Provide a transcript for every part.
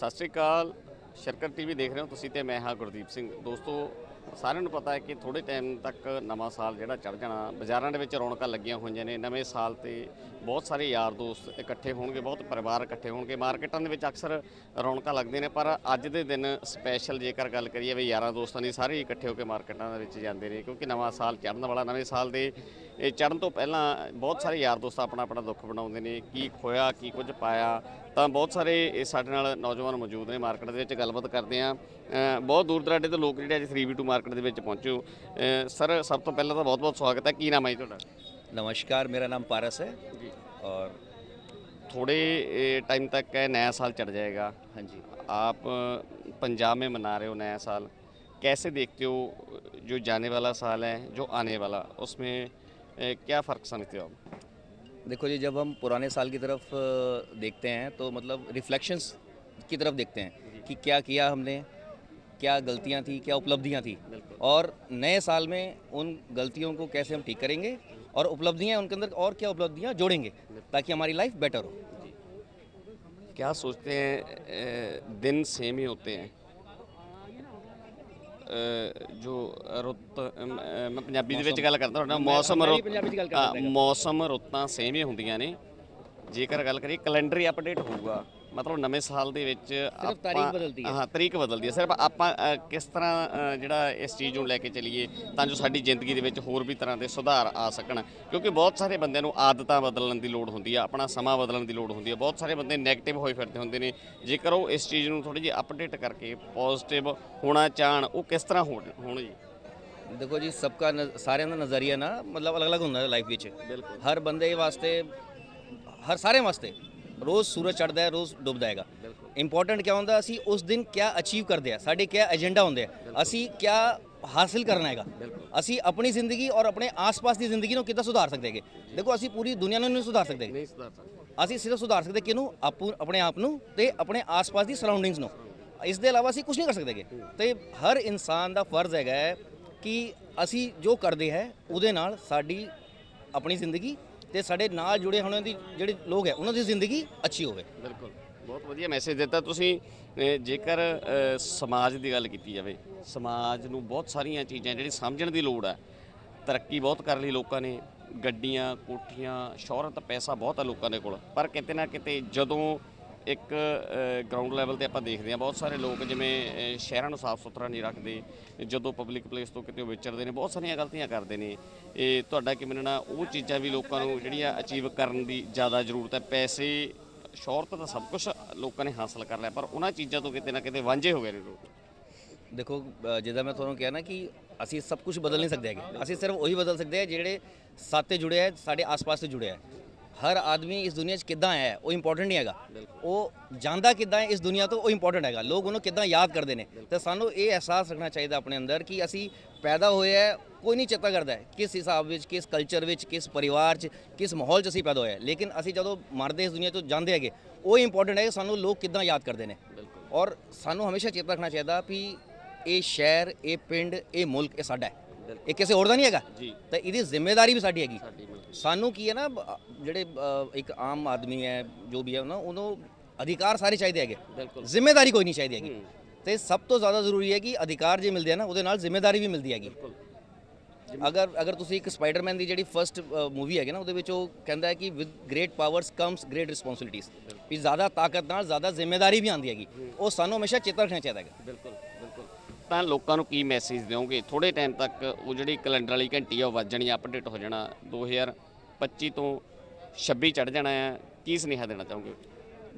ਸਤਿ ਸ਼੍ਰੀ ਅਕਾਲ। ਸ਼ਰਕਤ ਟੀਵੀ ਦੇਖ ਰਹੇ ਹੋ ਤੁਸੀਂ ਤੇ ਮੈਂ ਹਾਂ ਗੁਰਦੀਪ ਸਿੰਘ। ਦੋਸਤੋ, ਸਾਰਿਆਂ ਨੂੰ ਪਤਾ ਹੈ ਕਿ ਥੋੜੇ ਟਾਈਮ ਤੱਕ ਨਵਾਂ ਸਾਲ ਜਿਹੜਾ ਚੜ ਜਾਣਾ, ਬਾਜ਼ਾਰਾਂ ਦੇ ਵਿੱਚ ਰੌਣਕਾਂ ਲੱਗੀਆਂ ਹੋਈਆਂ ਨੇ। ਨਵੇਂ ਸਾਲ ਤੇ ਬਹੁਤ ਸਾਰੇ ਯਾਰ ਦੋਸਤ ਇਕੱਠੇ ਹੋਣਗੇ, ਬਹੁਤ ਪਰਿਵਾਰ ਇਕੱਠੇ ਹੋਣਗੇ। ਮਾਰਕੀਟਾਂ ਦੇ ਵਿੱਚ ਅਕਸਰ ਰੌਣਕਾਂ ਲੱਗਦੀਆਂ ਨੇ, ਪਰ ਅੱਜ ਦੇ ਦਿਨ ਸਪੈਸ਼ਲ ਜੇਕਰ ਗੱਲ ਕਰੀਏ ਵੀ ਯਾਰਾਂ ਦੋਸਤਾਂ ਦੀ, ਸਾਰੇ ਇਕੱਠੇ ਹੋ ਕੇ ਮਾਰਕੀਟਾਂ ਦੇ ਵਿੱਚ ਜਾਂਦੇ ਨੇ, ਕਿਉਂਕਿ ਨਵਾਂ ਸਾਲ ਚੜ੍ਹਨ ਵਾਲਾ, ਨਵੇਂ ਸਾਲ ਦੇ ਇਹ ਚੜ੍ਹਨ ਤੋਂ ਪਹਿਲਾਂ ਬਹੁਤ ਸਾਰੇ ਯਾਰ ਦੋਸਤ ਆਪਣਾ ਆਪਣਾ ਦੁੱਖ ਬਣਾਉਂਦੇ ਨੇ, ਕੀ ਖੋਇਆ, ਕੀ ਕੁਝ ਪਾਇਆ ਤਾਂ ਬਹੁਤ ਸਾਰੇ ਇਹ ਸਾਡੇ ਨਾਲ ਨੌਜਵਾਨ ਮੌਜੂਦ ਨੇ ਮਾਰਕੀਟ ਦੇ ਵਿੱਚ ਗੱਲਬਾਤ ਕਰਦੇ ਆ ਬਹੁਤ ਦੂਰ ਦਰਾਡੇ ਤੋਂ ਲੋਕ ਜਿਹੜੇ ਅੱਜ 3v2 ਮਾਰਕੀਟ ਦੇ ਵਿੱਚ ਪਹੁੰਚੇ ਹੋ ਅ, ਸਰ ਸਭ ਤੋਂ ਪਹਿਲਾਂ ਤਾਂ ਬਹੁਤ ਬਹੁਤ ਸਵਾਗਤ ਹੈ ਕੀ ਨਾਮ ਹੈ ਜੀ ਤੁਹਾਡਾ नमस्कार मेरा नाम पारस है जी और थोड़े टाइम तक है नया साल चढ़ जाएगा हाँ जी आप अ, पंजाब में मना रहे हो नया साल कैसे देखते हो जो जाने वाला साल है जो आने वाला उसमें अ, क्या फ़र्क समझते हो आप देखो जी जब हम पुराने साल की तरफ़ देखते हैं तो मतलब रिफ्लेक्शंस की तरफ़ देखते हैं कि क्या किया हमने क्या गलतियाँ थी क्या उपलब्धियाँ थी। और नए साल में उन गलतियों को कैसे हम ठीक करेंगे और उपलब्धियाँ उनके अंदर और क्या उपलब्धियाँ जोड़ेंगे ताकि हमारी लाइफ बेटर हो। क्या सोचते हैं दिन सेम ही होते हैं? ਜੋ ਰੁੱਤ ਮੈਂ ਪੰਜਾਬੀ ਦੇ ਵਿੱਚ ਗੱਲ ਕਰਦਾ ਹਾਂ ਮੌਸਮ ਰੁੱਤ ਮੌਸਮ ਰੁੱਤਾਂ ਸੇਮ ਹੀ ਹੁੰਦੀਆਂ ਨੇ। ਜੇਕਰ ਗੱਲ ਕਰੀਏ ਕੈਲੰਡਰ ਹੀ ਅਪਡੇਟ ਹੋਊਗਾ। ਮਤਲਬ ਨਵੇਂ ਸਾਲ ਦੇ ਵਿੱਚ ਆਪਾਂ ਤਾਰੀਖ ਬਦਲਦੀ ਹੈ। ਹਾਂ ਤਰੀਕ ਬਦਲਦੀ ਹੈ। ਸਿਰਫ ਆਪਾਂ ਕਿਸ ਤਰ੍ਹਾਂ ਜਿਹੜਾ ਇਸ ਚੀਜ਼ ਨੂੰ ਲੈ ਕੇ ਚੱਲੀਏ ਤਾਂ ਜੋ ਸਾਡੀ ਜ਼ਿੰਦਗੀ ਦੇ ਵਿੱਚ ਹੋਰ ਵੀ ਤਰ੍ਹਾਂ ਦੇ ਸੁਧਾਰ ਆ ਸਕਣ। ਕਿਉਂਕਿ ਬਹੁਤ ਸਾਰੇ ਬੰਦਿਆਂ ਨੂੰ ਆਦਤਾਂ ਬਦਲਣ ਦੀ ਲੋੜ ਹੁੰਦੀ ਆ ਆਪਣਾ ਸਮਾਂ ਬਦਲਣ ਦੀ ਲੋੜ ਹੁੰਦੀ ਆ। ਬਹੁਤ ਸਾਰੇ ਬੰਦੇ 네ਗੇਟਿਵ ਹੋਏ ਫਿਰਦੇ ਹੁੰਦੇ ਨੇ। ਜੇਕਰ ਉਹ ਇਸ ਚੀਜ਼ ਨੂੰ ਥੋੜੀ ਜਿਹੀ ਅਪਡੇਟ ਕਰਕੇ ਪੋਜ਼ਿਟਿਵ ਹੋਣਾ ਚਾਹਣ ਉਹ ਕਿਸ ਤਰ੍ਹਾਂ ਹੋਣ ਹੋਣ ਜੀ? ਦੇਖੋ ਜੀ ਸਬਕਾ ਨ- ਸਾਰਿਆਂ ਦਾ ਨਜ਼ਰੀਆ ਨਾ ਮਤਲਬ ਅਲੱਗ-ਅਲੱਗ ਹੁੰਦਾ ਹੈ ਲਾਈਫ ਵਿੱਚ। ਬਿਲਕੁਲ। ਹਰ ਬੰਦੇ ਵਾਸਤੇ ਹਰ ਸਾਰੇ ਵਾਸਤੇ। ਰੋਜ਼ ਸੂਰਜ ਚੜ੍ਹਦਾ ਹੈ ਰੋਜ਼ ਡੁੱਬਦਾ ਹੈਗਾ। ਇੰਪੋਰਟੈਂਟ ਕੀ ਹੁੰਦਾ ਅਸੀਂ ਉਸ ਦਿਨ ਕੀ ਅਚੀਵ ਕਰਦੇ ਆ ਸਾਡੇ ਕੀ ਏਜੰਡਾ ਹੁੰਦੇ ਆ ਅਸੀਂ ਕੀ ਹਾਸਿਲ ਕਰਨਾ ਹੈਗਾ। ਅਸੀਂ ਆਪਣੀ ਜ਼ਿੰਦਗੀ ਔਰ ਆਪਣੇ ਆਸ-ਪਾਸ ਦੀ ਜ਼ਿੰਦਗੀ ਨੂੰ ਕਿੱਦਾਂ ਸੁਧਾਰ ਸਕਦੇ ਹੈਗੇ? ਦੇਖੋ ਅਸੀਂ ਪੂਰੀ ਦੁਨੀਆ ਨੂੰ ਨਹੀਂ ਸੁਧਾਰ ਸਕਦੇ। ਨਹੀਂ ਸੁਧਾਰ ਸਕਦਾ। ਅਸੀਂ ਸਿਰਫ ਸੁਧਾਰ ਸਕਦੇ ਕਿਹਨੂੰ? ਆਪੂ ਆਪਣੇ ਆਪ ਨੂੰ ਤੇ ਆਪਣੇ ਆਸ-ਪਾਸ ਦੀ ਸਰਾਊਂਡਿੰਗਸ ਨੂੰ। ਇਸ ਦੇ ਇਲਾਵਾ ਅਸੀਂ ਕੁਝ ਨਹੀਂ ਕਰ ਸਕਦੇਗੇ ਤੇ ਹਰ ਇਨਸਾਨ ਦਾ ਫਰਜ਼ ਹੈਗਾ ਕਿ ਅਸੀਂ ਜੋ ਕਰਦੇ ਹੈ ਉਹਦੇ ਨਾਲ ਸਾਡੀ ਆਪਣੀ ਜ਼ਿੰਦਗੀ ਤੇ ਸਾਡੇ ਨਾਲ ਜੁੜੇ ਹੋਣ ਦੀ ਜਿਹੜੇ ਲੋਕ ਹੈ, ਉਹਨਾਂ ਦੀ ਜ਼ਿੰਦਗੀ ਅੱਛੀ ਹੋਵੇ। ਬਿਲਕੁਲ। ਬਹੁਤ ਵਧੀਆ ਮੈਸੇਜ ਦਿੱਤਾ ਤੁਸੀਂ। ਜੇਕਰ ਸਮਾਜ ਦੀ ਗੱਲ ਕੀਤੀ ਜਾਵੇ, ਸਮਾਜ ਨੂੰ ਬਹੁਤ ਸਾਰੀਆਂ ਚੀਜ਼ਾਂ ਜਿਹੜੀ ਸਮਝਣ ਦੀ ਲੋੜ ਹੈ, ਤਰੱਕੀ ਬਹੁਤ ਕਰ ਲਈ ਲੋਕਾਂ ਨੇ, ਗੱਡੀਆਂ, ਕੋਠੀਆਂ, ਸ਼ੌਹਰਤ, ਪੈਸਾ ਬਹੁਤ ਆ ਲੋਕਾਂ ਦੇ ਕੋਲ। ਪਰ ਕਿਤੇ ਨਾ ਕਿਤੇ ਜਦੋਂ ਇੱਕ ਗਰਾਊਂਡ ਲੈਵਲ ਤੇ ਆਪਾਂ ਦੇਖਦੇ ਹਾਂ। ਬਹੁਤ ਸਾਰੇ ਲੋਕ ਜਿਵੇਂ ਸ਼ਹਿਰਾਂ ਨੂੰ ਸਾਫ਼ ਸੁਥਰਾ ਨਹੀਂ ਰੱਖਦੇ, ਜਦੋਂ ਪਬਲਿਕ ਪਲੇਸ ਤੋਂ ਕਿਤੇ ਉਹ ਵਿਚਰਦੇ ਨੇ, ਬਹੁਤ ਸਾਰੀਆਂ ਗਲਤੀਆਂ ਕਰਦੇ ਨੇ। ਇਹ ਤੁਹਾਡਾ ਕੀ ਮੰਨਣਾ? ਉਹ ਚੀਜ਼ਾਂ ਵੀ ਲੋਕਾਂ ਨੂੰ ਜਿਹੜੀਆਂ ਅਚੀਵ ਕਰਨ ਦੀ ਜ਼ਿਆਦਾ ਜ਼ਰੂਰਤ ਹੈ। ਪੈਸੇ, ਸ਼ੌਹਰਤ ਤਾਂ ਸਭ ਕੁਝ ਲੋਕਾਂ ਨੇ ਹਾਸਲ ਕਰ ਲਿਆ, ਪਰ ਉਹਨਾਂ ਚੀਜ਼ਾਂ ਤੋਂ ਕਿਤੇ ਨਾ ਕਿਤੇ ਵਾਂਝੇ ਹੋ ਗਏ ਨੇ ਲੋਕ। ਦੇਖੋ ਜਿੱਦਾਂ ਮੈਂ ਤੁਹਾਨੂੰ ਕਿਹਾ ਨਾ ਕਿ ਅਸੀਂ ਸਭ ਕੁਝ ਬਦਲ ਨਹੀਂ ਸਕਦੇ ਹੈਗੇ। ਅਸੀਂ ਸਿਰਫ ਉਹੀ ਬਦਲ ਸਕਦੇ ਹਾਂ ਜਿਹੜੇ ਸਾਥੇ ਜੁੜੇ ਹੈ, ਸਾਡੇ ਆਸ-ਪਾਸ ਤੋਂ ਜੁੜੇ ਹੈ। ਹਰ ਆਦਮੀ ਇਸ ਦੁਨੀਆ 'ਚ ਕਿੱਦਾਂ ਆਇਆ ਹੈ ਉਹ ਇੰਪੋਰਟੈਂਟ ਨਹੀਂ ਹੈਗਾ। ਉਹ ਜਾਂਦਾ ਕਿੱਦਾਂ ਹੈ ਇਸ ਦੁਨੀਆ ਤੋਂ ਉਹ ਇੰਪੋਰਟੈਂਟ ਹੈਗਾ। ਲੋਕ ਉਹਨੂੰ ਕਿੱਦਾਂ ਯਾਦ ਕਰਦੇ ਨੇ। ਤੇ ਸਾਨੂੰ ਇਹ ਅਹਿਸਾਸ ਰੱਖਣਾ ਚਾਹੀਦਾ ਆਪਣੇ ਅੰਦਰ ਕਿ ਅਸੀਂ ਪੈਦਾ ਹੋਏ ਹੈ ਕੋਈ ਨਹੀਂ ਚੇਤਾ ਕਰਦਾ ਹੈ ਕਿਸ ਹਿਸਾਬ ਵਿੱਚ ਕਿਸ ਕਲਚਰ ਵਿੱਚ ਕਿਸ ਪਰਿਵਾਰ 'ਚ ਕਿਸ ਮਾਹੌਲ 'ਚ ਅਸੀਂ ਪੈਦਾ ਹੋਏ ਹਾਂ। ਲੇਕਿਨ ਅਸੀਂ ਜਦੋਂ ਮਰਦੇ ਇਸ ਦੁਨੀਆ ਤੋਂ ਜਾਂਦੇ ਹੈਗੇ ਉਹ ਇੰਪੋਰਟੈਂਟ ਹੈ ਕਿ ਸਾਨੂੰ ਲੋਕ ਕਿੱਦਾਂ ਯਾਦ ਕਰਦੇ ਨੇ। ਔਰ ਸਾਨੂੰ ਹਮੇਸ਼ਾ ਚੇਤਾ ਰੱਖਣਾ ਚਾਹੀਦਾ ਵੀ ਇਹ ਸ਼ਹਿਰ ਇਹ ਪਿੰਡ ਇਹ ਮੁਲਕ ਇਹ ਸਾਡਾ ਹੈ। ਇਹ ਕਿਸੇ ਹੋਰ ਦਾ ਨਹੀਂ ਹੈਗਾ। ਤਾਂ ਇਹਦੀ ਜ਼ਿੰਮੇਵਾਰੀ ਵੀ ਸਾਡੀ ਹੈਗੀ। ਸਾਨੂੰ ਕੀ ਹੈ ਨਾ ਬ- ਜਿਹੜੇ ਅ, ਇੱਕ ਆਮ ਆਦਮੀ ਹੈ ਜੋ ਵੀ ਹੈ ਨਾ ਉਹਨੂੰ ਅਧਿਕਾਰ ਸਾਰੇ ਚਾਹੀਦੇ ਹੈਗੇ। ਬਿਲਕੁਲ। ਜ਼ਿੰਮੇਵਾਰੀ ਕੋਈ ਨਹੀਂ ਚਾਹੀਦੀ ਹੈਗੀ। ਤੇ ਸਭ ਤੋਂ ਜ਼ਿਆਦਾ ਜ਼ਰੂਰੀ ਹੈ ਕਿ ਅਧਿਕਾਰ ਜੇ ਮਿਲਦੇ ਆ ਨਾ ਉਹਦੇ ਨਾਲ ਜ਼ਿੰਮੇਵਾਰੀ ਵੀ ਮਿਲਦੀ ਹੈਗੀ। ਅਗਰ ਅਗਰ ਤੁਸੀਂ ਇੱਕ ਸਪਾਈਡਰਮੈਨ ਦੀ ਜਿਹੜੀ ਫਰਸਟ ਮੂਵੀ ਹੈਗੀ ਨਾ ਉਹਦੇ ਵਿੱਚ ਉਹ ਕਹਿੰਦਾ ਹੈ ਕਿ with great powers comes great responsibilities ਵੀ ਜ਼ਿਆਦਾ ਤਾਕਤ ਨਾਲ ਜ਼ਿਆਦਾ ਜ਼ਿੰਮੇਵਾਰੀ ਵੀ ਆਉਂਦੀ ਹੈਗੀ। ਉਹ ਸਾਨੂੰ ਹਮੇਸ਼ਾ ਚੇਤਾ ਰੱਖਣਾ ਚਾਹੀਦਾ ਹੈਗਾ। ਬਿਲਕੁਲ ਬਿਲਕੁਲ। ਤਾਂ ਲੋਕਾਂ ਨੂੰ ਕੀ ਮੈਸੇਜ ਦਿਓਗੇ? ਥੋੜੇ ਟਾਈਮ ਤੱਕ ਉਹ ਜਿਹੜੀ ਕੈਲੰਡਰ ਵਾਲੀ ਘੰਟੀ ਆ ਉਹ ਵੱਜ ਜਾਣੀ ਅਪਡੇਟ ਹੋ ਜਾਣਾ। 2025 ਤੋਂ 26 ਚੜ ਜਾਣਾ ਹੈ ਕੀ ਸੁਨੇਹਾ ਦੇਣਾ ਚਾਹੋਗੇ?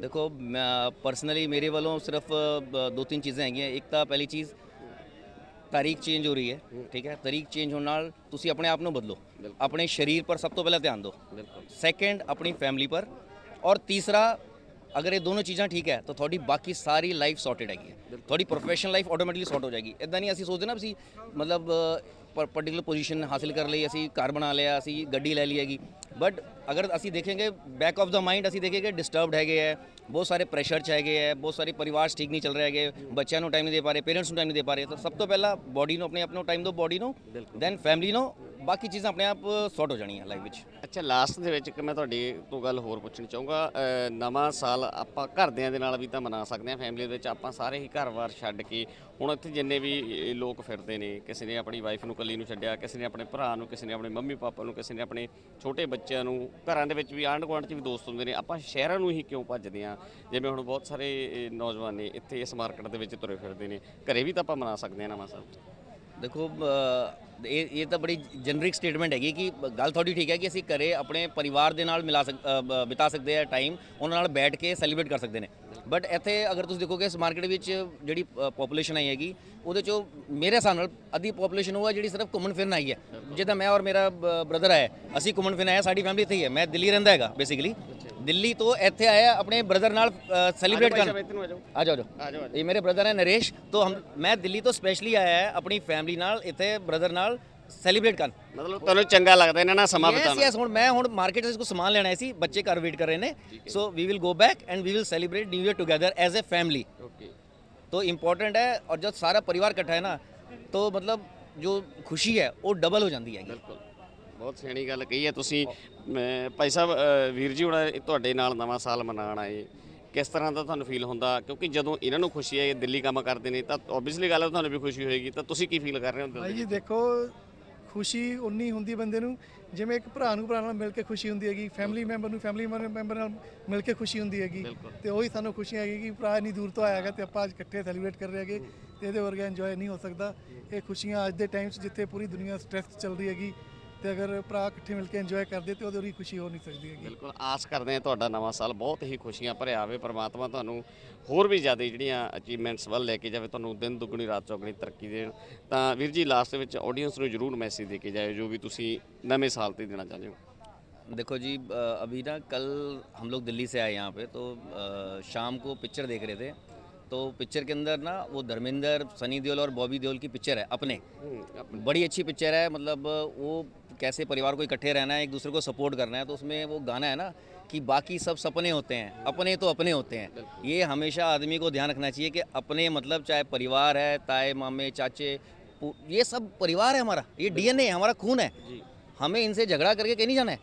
ਦੇਖੋ ਮੈਂ ਪਰਸਨਲੀ ਮੇਰੇ ਵੱਲੋਂ ਸਿਰਫ ਦੋ ਤਿੰਨ ਚੀਜ਼ਾਂ ਹੈਗੀਆਂ। ਇੱਕ ਤਾਂ ਪਹਿਲੀ ਚੀਜ਼ ਤਾਰੀਖ ਚੇਂਜ ਹੋ ਰਹੀ ਹੈ ਠੀਕ ਹੈ? ਤਾਰੀਖ ਚੇਂਜ ਹੋਣ ਨਾਲ ਤੁਸੀਂ ਆਪਣੇ ਆਪ ਨੂੰ ਬਦਲੋ। ਆਪਣੇ ਸਰੀਰ ਪਰ ਸਭ ਤੋਂ ਪਹਿਲਾਂ ਧਿਆਨ ਦਿਓ। ਬਿਲਕੁਲ। ਸੈਕੰਡ ਆਪਣੀ ਫੈਮਿਲੀ ਪਰ। ਔਰ ਤੀਸਰਾ ਅਗਰ ਇਹ ਦੋਨੋਂ ਚੀਜ਼ਾਂ ਠੀਕ ਹੈ ਤਾਂ ਤੁਹਾਡੀ ਬਾਕੀ ਸਾਰੀ ਲਾਈਫ ਸੌਰਟਡ ਹੈਗੀ ਤੁਹਾਡੀ ਪ੍ਰੋਫੈਸ਼ਨਲ ਲਾਈਫ ਆਟੋਮੈਟਿਕਲੀ ਸੌਰਟ ਹੋ ਜਾਏਗੀ। ਇਦਾਂ ਨਹੀਂ ਅਸੀਂ ਸੋਚਦੇ ਨਾ ਅਸੀਂ ਮਤਲਬ ਪਰਟੀਕੁਲਰ ਪੋਜੀਸ਼ਨ ਹਾਸਿਲ ਕਰ ਲਈ ਅਸੀਂ ਘਰ ਬਣਾ ਲਿਆ ਅਸੀਂ ਗੱਡੀ ਲੈ ਲਈ ਹੈਗੀ। ਬਟ ਅਗਰ ਅਸੀਂ ਦੇਖਾਂਗੇ ਬੈਕ ਆਫ ਦਾ ਮਾਈਂਡ ਅਸੀਂ ਦੇਖਾਂਗੇ ਡਿਸਟਰਬਡ ਹੈਗੇ ਹੈ ਬਹੁਤ ਸਾਰੇ ਪ੍ਰੈਸ਼ਰ ਚ ਹੈਗੇ ਹੈ ਬਹੁਤ ਸਾਰੇ ਪਰਿਵਾਰ ਠੀਕ ਨਹੀਂ ਚੱਲ ਰਹੇ ਹੈਗੇ ਬੱਚਿਆਂ ਨੂੰ ਟਾਈਮ ਨਹੀਂ ਦੇ ਪਾ ਰਹੇ ਪੇਰੈਂਟਸ ਨੂੰ ਟਾਈਮ ਨਹੀਂ ਦੇ ਪਾ ਰਹੇ ਤਾਂ ਸਭ ਤੋਂ ਪਹਿਲਾਂ ਬਾਡੀ ਨੂੰ ਆਪਣੇ ਆਪ ਨੂੰ ਟਾਈਮ ਦਿਓ ਬਾਡੀ ਨੂੰ ਦੈਨ ਫੈਮਿਲੀ ਨੂੰ ਬਾਕੀ ਚੀਜ਼ਾਂ ਆਪਣੇ ਆਪ ਸੌਟ ਹੋ ਜਾਣੀਆਂ ਲਾਈਫ ਵਿੱਚ। ਅੱਛਾ ਲਾਸਟ ਦੇ ਵਿੱਚ ਇੱਕ ਮੈਂ ਤੁਹਾਡੀ ਤੋਂ ਗੱਲ ਹੋਰ ਪੁੱਛਣੀ ਚਾਹੂੰਗਾ। ਅ, ਨਵਾਂ ਸਾਲ ਆਪਾਂ ਘਰਦਿਆਂ ਦੇ ਨਾਲ ਵੀ ਤਾਂ ਮਨਾ ਸਕਦੇ ਹਾਂ ਫੈਮਿਲੀ ਦੇ ਵਿੱਚ ਆਪਾਂ ਸਾਰੇ ਹੀ ਘਰ-ਬਾਰ ਛੱਡ ਕੇ ਹੁਣ ਇੱਥੇ ਜਿੰਨੇ ਵੀ ਅ, ਲੋਕ ਫਿਰਦੇ ਨੇ ਕਿਸੇ ਨੇ ਆਪਣੀ ਵਾਈਫ ਨੂੰ ਇਕੱਲੀ ਨੂੰ ਛੱਡਿਆ ਕਿਸੇ ਨੇ ਆਪਣੇ ਭਰਾ ਨੂੰ ਕਿਸੇ ਨੇ ਆਪਣੇ ਮੰਮੀ ਪਾਪਾ ਨੂੰ ਕਿਸੇ ਨੇ ਆਪਣੇ ਛੋਟੇ ਬੱਚਿਆਂ ਨੂੰ ਘਰਾਂ ਦੇ ਵਿੱਚ ਵੀ ਆਂਢ ਗੁਆਂਢ 'ਚ ਵੀ ਦੋਸਤ ਹੁੰਦੇ ਨੇ ਆਪਾਂ ਸ਼ਹਿਰਾਂ ਨੂੰ ਹੀ ਕਿਉਂ ਭੱਜਦੇ ਹਾਂ? ਜਿਵੇਂ ਹੁਣ ਬਹੁਤ ਸਾਰੇ ਅ, ਨੌਜਵਾਨ ਨੇ ਇੱਥੇ ਇਸ ਮਾਰਕੀਟ ਦੇ ਵਿੱਚ ਤੁਰੇ ਫਿਰਦੇ ਨੇ ਘਰੇ ਵੀ ਤਾਂ ਆਪਾਂ ਮਨਾ ਸਕਦੇ ਹਾਂ ਨਵਾਂ ਸਾਲ ਦੇਖੋ ਇਹ ਇਹ ਤਾਂ ਬੜੀ ਜਨਰਿਕ ਸਟੇਟਮੈਂਟ ਹੈਗੀ ਕਿ ਗੱਲ ਤੁਹਾਡੀ ਠੀਕ ਹੈ ਕਿ ਅਸੀਂ ਘਰੇ ਆਪਣੇ ਪਰਿਵਾਰ ਦੇ ਨਾਲ ਮਿਲਾ ਸਕ ਬਿਤਾ ਸਕਦੇ ਆ ਟਾਈਮ ਉਹਨਾਂ ਨਾਲ ਬੈਠ ਕੇ ਸੈਲੀਬ੍ਰੇਟ ਕਰ ਸਕਦੇ ਨੇ। ਬਟ ਇੱਥੇ ਅਗਰ ਤੁਸੀਂ ਦੇਖੋਗੇ ਇਸ ਮਾਰਕੀਟ ਵਿੱਚ ਜਿਹੜੀ ਪੋਪੂਲੇਸ਼ਨ ਆਈ ਹੈਗੀ, ਉਹਦੇ ਚੋਂ ਮੇਰੇ ਹਿਸਾਬ ਨਾਲ ਅੱਧੀ ਪੋਪੂਲੇਸ਼ਨ ਉਹ ਹੈ ਜਿਹੜੀ ਸਿਰਫ ਘੁੰਮਣ ਫਿਰਨ ਆਈ ਹੈ। ਜਿੱਦਾਂ ਮੈਂ ਔਰ ਮੇਰਾ ਬ੍ਰਦਰ ਹੈ, ਅਸੀਂ ਘੁੰਮਣ ਫਿਰਨ ਆਏ ਸਾਡੀ ਫੈਮਿਲੀ ਇੱਥੇ ਹੀ ਹੈ, ਮੈਂ ਦਿੱਲੀ ਰਹਿੰਦਾ ਹੈਗਾ ਬੇਸਿਕਲੀ ਦਿੱਲੀ ਤੋਂ ਇੱਥੇ ਆਇਆ ਆਪਣੇ ਬ੍ਰਦਰ ਨਾਲ ਸੈਲੀਬ੍ਰੇਟ ਕਰਨ ਇੱਥੇ ਨੂੰ ਆ ਜਾਓ ਆ ਜਾਓ ਆ ਆ ਜਾਓ, ਆ ਜਾਓ ਇਹ ਮੇਰੇ ਬ੍ਰਦਰ ਹੈ ਨਰੇਸ਼ ਤੋਂ ਹਮ ਮੈਂ ਦਿੱਲੀ ਤੋਂ ਸਪੈਸ਼ਲੀ ਆਇਆ ਹੈ ਆਪਣੀ ਫੈਮਿਲੀ ਨਾਲ ਇੱਥੇ ਬ੍ਰਦਰ ਨਾਲ ਸੈਲੀਬ੍ਰੇਟ ਕਰਨ ਮਤਲਬ ਤੁਹਾਨੂੰ ਚੰਗਾ ਲੱਗਦਾ ਇਹਨਾਂ ਨਾਲ ਸਮਾਂ ਯੈਸ ਬਿਤਾਉਣਾ ਯੈਸ ਹੁਣ ਮੈਂ ਹੁਣ ਮਾਰਕੀਟ ਵਿੱਚ ਕੁਝ ਸਮਾਨ ਲੈਣਾ ਸੀ ਬੱਚੇ ਘਰ ਵੇਟ ਕਰ ਰਹੇ ਨੇ so we will go back and we will celebrate new year together as a family okay तो इम्पोर्टेंट है और जब सारा परिवार इकट्ठा है ना तो मतलब जो खुशी है वो डबल हो जाती है ਬਿਲਕੁਲ ਬਹੁਤ ਸਿਆਣੀ ਗੱਲ ਕਹੀ ਹੈ। ਤੁਸੀਂ ਮੈਂ ਭਾਈ ਸਾਹਿਬ ਅ, ਵੀਰ ਜੀ ਹੁਣ ਤੁਹਾਡੇ ਨਾਲ ਨਵਾਂ ਸਾਲ ਮਨਾਉਣ ਆਏ। ਕਿਸ ਤਰ੍ਹਾਂ ਦਾ ਤੁਹਾਨੂੰ ਫੀਲ ਹੁੰਦਾ? ਕਿਉਂਕਿ ਜਦੋਂ ਇਹਨਾਂ ਨੂੰ ਖੁਸ਼ੀ ਹੈ ਇਹ ਦਿੱਲੀ ਕੰਮ ਕਰਦੇ ਨੇ ਤਾਂ ਓਬਵੀਅਸਲੀ ਗੱਲ ਹੈ ਤੁਹਾਨੂੰ ਵੀ ਖੁਸ਼ੀ ਹੋਏਗੀ। ਤਾਂ ਤੁਸੀਂ ਕੀ ਫੀਲ ਕਰ ਰਹੇ ਹੋ ਦਿਲ ਭਾਈ ਜੀ ਦੇਖੋ ਖੁਸ਼ੀ ਉਨੀ ਹੁੰਦੀ ਬੰਦੇ ਨੂੰ ਜਿਵੇਂ ਇੱਕ ਭਰਾ ਨੂੰ ਭਰਾ ਨਾਲ ਮਿਲ ਕੇ ਖੁਸ਼ੀ ਹੁੰਦੀ ਹੈਗੀ ਫੈਮਿਲੀ ਮੈਂਬਰ ਨੂੰ ਫੈਮਿਲੀ ਮੈਂਬਰ ਨਾਲ ਮਿਲ ਕੇ ਖੁਸ਼ੀ ਹੁੰਦੀ ਹੈਗੀ। ਬਿਲਕੁਲ। ਤੇ ਉਹੀ ਸਾਨੂੰ ਖੁਸ਼ੀ ਹੈਗੀ ਕਿ ਭਰਾ ਇੰਨੀ ਦੂਰ ਤੋਂ ਆਇਆ ਹੈਗਾ ਤੇ ਆਪਾਂ ਅੱਜ ਇਕੱਠੇ ਸੈਲੀਬ੍ਰੇਟ ਕਰ ਰਹੇ ਹੈਗੇ ਤੇ ਇਹਦੇ ਵਰਗਾ ਇੰਜੋਏ ਨਹੀਂ ਹੋ ਸਕਦਾ। ਇਹ ਖੁਸ਼ੀਆਂ ਅੱਜ ਦੇ ਟਾਈਮ 'ਚ ਜਿੱਥੇ ਪੂਰੀ ਦੁਨੀਆ ਸਟ੍ਰੈਸ ਚੱਲ ਰਹੀ ਹੈਗੀ ਤੇ ਅਗਰ ਭਰਾ ਇਕੱਠੇ ਮਿਲ ਕੇ ਇੰਜੋਏ ਕਰਦੇ ਤੇ ਉਹਦੀ ਖੁਸ਼ੀ ਹੋ ਨਹੀਂ ਸਕਦੀ ਹੈਗੀ। ਬਿਲਕੁਲ ਆਸ ਕਰਦੇ ਹਾਂ ਤੁਹਾਡਾ ਨਵਾਂ ਸਾਲ ਬਹੁਤ ਹੀ ਖੁਸ਼ੀਆਂ ਭਰਿਆ ਹੋਵੇ ਪਰਮਾਤਮਾ ਤੁਹਾਨੂੰ ਹੋਰ ਵੀ ਜ਼ਿਆਦਾ ਜਿਹੜੀਆਂ ਅਚੀਵਮੈਂਟਸ ਵੱਲ ਲੈ ਕੇ ਜਾਵੇ ਤੁਹਾਨੂੰ ਦਿਨ ਦੁੱਗਣੀ ਰਾਤ ਚੌਗਣੀ ਤਰੱਕੀ ਦੇਣ। ਤਾਂ ਵੀਰ ਜੀ ਲਾਸਟ ਵਿੱਚ ਆਡੀਅנס ਨੂੰ ਜਰੂਰ ਮੈਸੇਜ ਦੇ ਕੇ ਜਾਇਓ ਜੋ ਵੀ ਤੁਸੀਂ ਨਵੇਂ ਸਾਲ ਤੇ ਦੇਣਾ ਚਾਹੁੰਦੇ ਹੋ। ਦੇਖੋ ਜੀ ਅਭੀ ਨਾ ना ਹਮ ਲੋਕ ਦਿੱਲੀ ਸੇ ਆਏ आए यहाँ पे तो अ, शाम को पिक्चर देख रहे थे तो पिक्चर के अंदर ना वो धर्मेंद्र सनी देओल और बॉबी देओल की पिक्चर है अपने बड़ी अच्छी पिक्चर है मतलब वो कैसे परिवार को इकट्ठे रहना है एक दूसरे को सपोर्ट करना है तो उसमें वो गाना है ना कि बाकी सब सपने होते हैं अपने तो अपने होते हैं। ये हमेशा आदमी को ध्यान रखना चाहिए कि अपने मतलब चाहे परिवार है ताए मामे चाचे ये सब परिवार है हमारा ये डीएनए है हमारा खून है। हमें इनसे झगड़ा करके कहीं नहीं जाना है।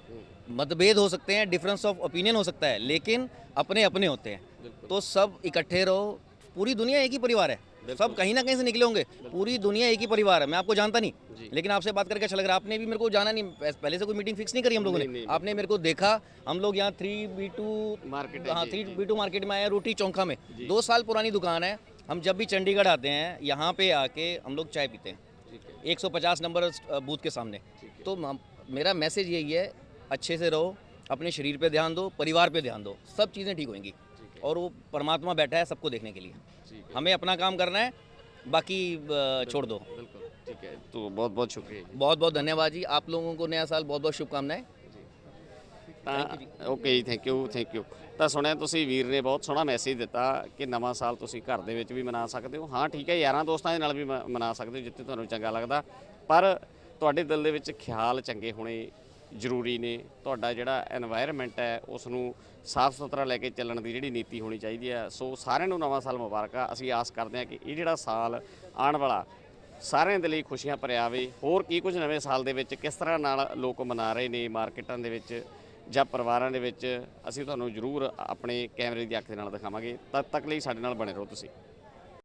मतभेद हो सकते हैं डिफरेंस ऑफ़ ओपिनियन हो सकता है लेकिन अपने अपने होते हैं। तो सब इकट्ठे रहो पूरी दुनिया एक ही परिवार है। सब कहीं ना कहीं से निकले होंगे। पूरी दुनिया एक ही परिवार है मैं आपको जानता नहीं। लेकिन आपसे बात करके अच्छा लग रहा है आपने भी मेरे को जाना नहीं पहले से कोई मीटिंग फिक्स नहीं करी हम लोगों ने? आपने मेरे को देखा हम लोग यहाँ थ्री बी टू मार्केट हाँ थ्री बी टू मार्केट में आए हैं, रोटी चौंका में। दो साल पुरानी दुकान है हम जब भी चंडीगढ़ आते हैं यहाँ पे आके हम लोग चाय पीते हैं। 150 नंबर बूथ के सामने। तो मेरा मैसेज यही है अच्छे से रहो अपने शरीर पे ध्यान दो परिवार पे ध्यान दो सब चीज़ें ठीक होंगी। और वो परमात्मा बैठा है सबको देखने के लिए हमें अपना काम करना है बाकी अ, छोड़ दो ਬਿਲਕੁਲ ਠੀਕ ਹੈ तो बहुत बहुत शुक्रिया जी। बहुत बहुत धन्यवाद जी आप लोगों को नया साल बहुत बहुत शुभकामनाएं ਤਾਂ ਓਕੇ ਜੀ ਥੈਂਕ ਯੂ ਥੈਂਕ ਯੂ ਤਾਂ ਸੁਣਿਆ ਤੁਸੀਂ ਵੀਰ ਨੇ ਬਹੁਤ ਸੋਹਣਾ ਮੈਸੇਜ ਦਿੱਤਾ ਕਿ ਨਵਾਂ ਸਾਲ ਤੁਸੀਂ ਘਰ ਦੇ ਵਿੱਚ ਵੀ ਮਨਾ ਸਕਦੇ ਹੋ ਹਾਂ ਠੀਕ ਹੈ ਯਾਰਾਂ ਦੋਸਤਾਂ ਦੇ ਨਾਲ ਵੀ ਮ- ਮਨਾ ਸਕਦੇ ਹੋ ਜਿੱਥੇ ਤੁਹਾਨੂੰ ਚੰਗਾ ਲੱਗਦਾ ਪਰ ਤੁਹਾਡੇ ਦਿਲ ਦੇ ਵਿੱਚ ਖਿਆਲ ਚੰਗੇ ਹੋਣੇ ਜ਼ਰੂਰੀ ਨੇ। ਤੁਹਾਡਾ ਜਿਹੜਾ এনवायरमेंट ਹੈ ਉਸ ਨੂੰ ਸਾਫ਼ ਸੁਥਰਾ ਲੈ ਕੇ ਚੱਲਣ ਦੀ ਜਿਹੜੀ ਨੀਤੀ ਹੋਣੀ ਚਾਹੀਦੀ ਹੈ। ਸੋ ਸਾਰਿਆਂ ਨੂੰ ਨਵਾਂ ਸਾਲ ਮੁਬਾਰਕ ਆ। ਅਸੀਂ ਆਸ ਕਰਦੇ ਹਾਂ ਕਿ ਇਹ ਜਿਹੜਾ ਸਾਲ ਆਉਣ ਵਾਲਾ, ਸਾਰਿਆਂ ਦੇ ਲਈ ਖੁਸ਼ੀਆਂ ਭਰਿਆ ਆਵੇ। ਹੋਰ ਕੀ ਕੁਝ ਨਵੇਂ ਸਾਲ ਦੇ ਵਿੱਚ ਕਿਸ ਤਰ੍ਹਾਂ ਨਾਲ ਲੋਕ ਮਨਾ ਰਹੇ ਨੇ ਮਾਰਕੀਟਾਂ ਦੇ ਵਿੱਚ ਜਾਂ ਪਰਿਵਾਰਾਂ ਦੇ ਵਿੱਚ, ਅਸੀਂ ਤੁਹਾਨੂੰ ਜ਼ਰੂਰ ਆਪਣੇ ਕੈਮਰੇ ਦੀ ਅੱਖ ਦੇ ਨਾਲ ਦਿਖਾਵਾਂਗੇ। ਤਦ ਤੱਕ ਲਈ ਸਾਡੇ ਨਾਲ ਬਣੇ ਰਹੋ ਤੁਸੀਂ।